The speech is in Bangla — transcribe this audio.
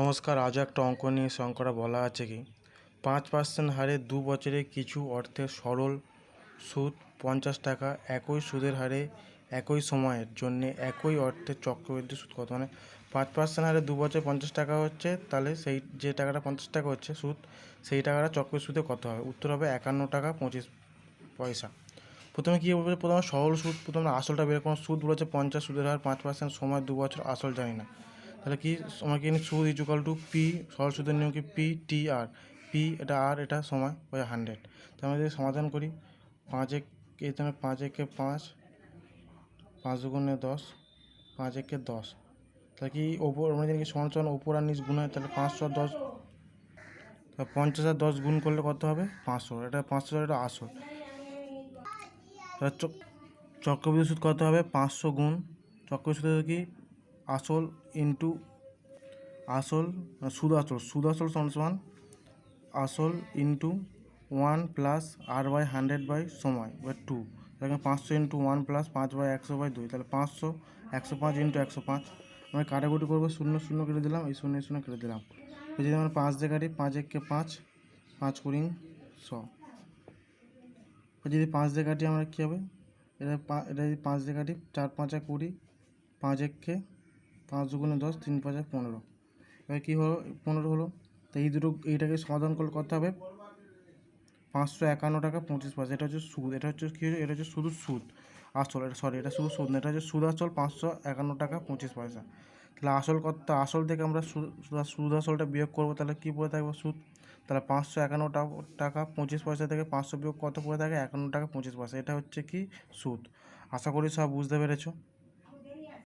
নমস্কার, আজও একটা অঙ্ক নিয়ে অঙ্কটা বলা আছে কি? পাঁচ পার্সেন্ট হারে দু বছরে কিছু অর্থের সরল সুদ পঞ্চাশ টাকা, একই সুদের হারে একই সময়ের জন্যে একই অর্থের চক্রবৃদ্ধি সুদ কত? মানে পাঁচ পার্সেন্ট হারে দু বছর পঞ্চাশ টাকা হচ্ছে, তাহলে সেই যে টাকাটা পঞ্চাশ টাকা হচ্ছে সুদ, সেই টাকাটা চক্রবৃদ্ধি সুদে কত হবে? উত্তর হবে একান্ন টাকা পঁচিশ পয়সা। প্রথমে কী বলবে? প্রথমে সরল সুদ, প্রথমে আসলটা বের করুন সুদ বলেছে পঞ্চাশ সুদের হার পাঁচ পার্সেন্ট, সময় দু বছর, আসল জানি না। তাহলে কি আমরা কি জানি সুদ ইজুকাল টু পি সরল সুদের নিয়ম কি পি টি আর পি এটা আর এটা সময় ওই হান্ড্রেড তো আমরা যদি সমাধান করি, পাঁচ এক এখানে পাঁচ একে পাঁচ পাঁচ দুগুণে দশ, পাঁচ একে দশ। তাহলে কি ওপর, আমরা জানি সমান সমান ওপর আর নিচ গুণ হয়, তাহলে পাঁচশো দশ তা পঞ্চাশ আর দশ গুণ করলে কত হবে? পাঁচশো। এটা পাঁচশো এটা আসল। চক্রবৃদ্ধি সুদ কত হবে? পাঁচশো গুণ। চক্রবৃদ্ধি সুদ কি? আসল ইন্টু আসল সুদ আসল সুদ আসল সমান আসল into one plus R by hundred by সময় বাই টু তাহলে পাঁচশো ইন্টু ওয়ান প্লাস পাঁচ বাই একশো বাই দুই, তাহলে পাঁচশো, একশো পাঁচ ইন্টু একশো পাঁচ। আমরা কাটাকুটি করব, শূন্য শূন্য কেটে দিলাম, এই শূন্য শূন্য কেটে দিলাম। যদি আমরা পাঁচ দিয়ে কাটি, পাঁচ এককে পাঁচ পাঁচ কুড়ি শ যদি পাঁচ দিয়ে কাটি, আমরা কী হবে? এটা এটা যদি পাঁচ দিয়ে কাটি, চার, পাঁচা কুড়ি, পাঁচ এককে পাঁচ দুগুণে দশ, তিন পাঁচা পনেরো। এবার কী হলো? পনেরো হলো। তো এই দুটো, এইটাকে সমাধান করলে কত হবে? পাঁচশো একান্ন টাকা পঁচিশ পয়সা। এটা হচ্ছে সুদ। এটা হচ্ছে কী এটা হচ্ছে শুধু সুদ। আসল এটা সরি এটা শুধু সুদ না, এটা হচ্ছে সুদ আসল পাঁচশো একান্ন টাকা পঁচিশ পয়সা। তাহলে আসল কত? আসল থেকে আমরা সুদ আসলটা বিয়োগ করব, তাহলে কী পড়ে থাকবে সুদ? তাহলে পাঁচশো একান্ন টাকা পঁচিশ পয়সা থেকে পাঁচশো বিয়োগ কত পড়ে থাকে? একান্ন টাকা পঁচিশ পয়সা। এটা হচ্ছে কি? সুদ। আশা করি সব বুঝতে পেরেছ।